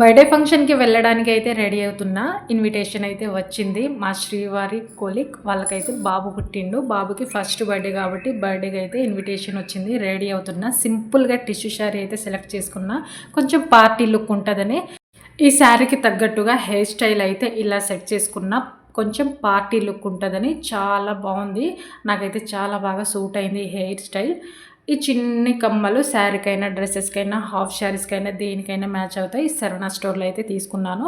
Birthday ఫంక్షన్కి వెళ్ళడానికి అయితే రెడీ అవుతున్నా ఇన్విటేషన్ అయితే వచ్చింది. మా శ్రీవారి కోలిక్ వాళ్ళకైతే బాబు పుట్టిండు. బాబుకి ఫస్ట్ బర్త్డే కాబట్టి బర్త్డేకి అయితే ఇన్విటేషన్ వచ్చింది. రెడీ అవుతున్నా సింపుల్గా టిష్యూ శారీ అయితే సెలెక్ట్ చేసుకున్నా కొంచెం పార్టీ లుక్ ఉంటుందని ఈ శారీకి తగ్గట్టుగా హెయిర్ స్టైల్ అయితే ఇలా సెట్ చేసుకున్నా కొంచెం పార్టీ లుక్ ఉంటుందని చాలా బాగుంది. నాకైతే చాలా బాగా సూట్ అయింది హెయిర్ స్టైల్. ఈ చిన్ని కమ్మలు శారీకైనా డ్రెస్సెస్కైనా హాఫ్ శారీస్కైనా దేనికైనా మ్యాచ్ అవుతాయి. ఈ స్టోర్లో అయితే తీసుకున్నాను.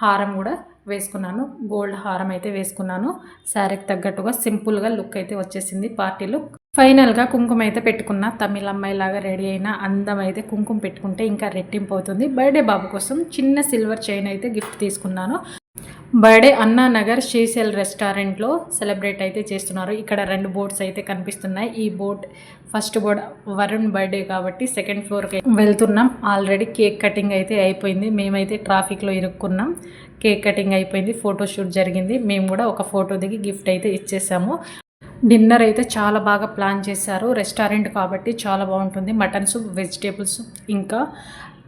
హారం కూడా వేసుకున్నాను. గోల్డ్ హారం అయితే వేసుకున్నాను. శారీకి తగ్గట్టుగా సింపుల్గా లుక్ అయితే వచ్చేసింది పార్టీ లుక్. ఫైనల్గా కుంకుమ అయితే పెట్టుకున్న. తమిళ అమ్మాయిలాగా రెడీ అయిన అందం అయితే కుంకుమ పెట్టుకుంటే ఇంకా రెట్టింపు అవుతుంది. బర్త్డే బాబు కోసం చిన్న సిల్వర్ చైన్ అయితే గిఫ్ట్ తీసుకున్నాను. బర్త్డే అన్నా నగర్ శ్రీశైల్ రెస్టారెంట్లో సెలబ్రేట్ అయితే చేస్తున్నారు. ఇక్కడ రెండు బోర్డ్స్ అయితే కనిపిస్తున్నాయి. ఈ board first board Varun birthday కాబట్టి సెకండ్ ఫ్లోర్కి వెళ్తున్నాం. ఆల్రెడీ కేక్ కటింగ్ అయితే అయిపోయింది. మేమైతే ట్రాఫిక్లో ఇరుక్కున్నాం. కేక్ కటింగ్ అయిపోయింది. ఫోటోషూట్ జరిగింది. మేము కూడా ఒక ఫోటో దిగి గిఫ్ట్ అయితే ఇచ్చేసాము. డిన్నర్ అయితే చాలా బాగా ప్లాన్ చేశారు. రెస్టారెంట్ కాబట్టి చాలా బాగుంటుంది. మటన్ సూప్ వెజిటేబుల్స్ ఇంకా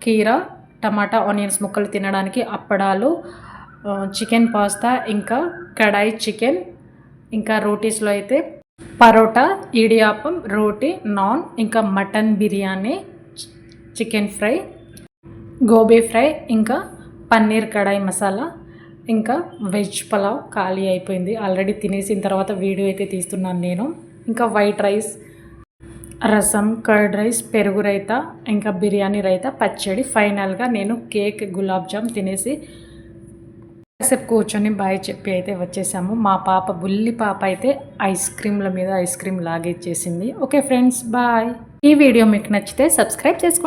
కీరా టమాటా ఆనియన్స్ ముక్కలు తినడానికి అప్పడాలు చికెన్ పాస్తా ఇంకా కడాయి చికెన్ ఇంకా రోటీస్లో అయితే పరోటా ఇడియాపం రోటీ నాన్ ఇంకా mutton biryani chicken fry gobi fry ఇంకా పన్నీర్ కడాయి మసాలా ఇంకా వెజ్ పలావ్ ఖాళీ అయిపోయింది. ఆల్రెడీ తినేసిన తర్వాత వీడియో అయితే తీస్తున్నాను నేను. ఇంకా white rice rasam curd rice పెరుగు రైత ఇంకా బిర్యానీ రైత పచ్చడి. ఫైనల్గా నేను కేక్ గులాబ్ జామ్ తినేసి కాసేపు కూర్చొని బాయ్ చెప్పి అయితే వచ్చేసాము. మా పాప బుల్లి పాప అయితే ఐస్ క్రీమ్ల మీద ice cream లాగిచ్చేసింది. Okay friends bye. ఈ వీడియో మీకు నచ్చితే సబ్స్క్రైబ్ చేసుకోండి.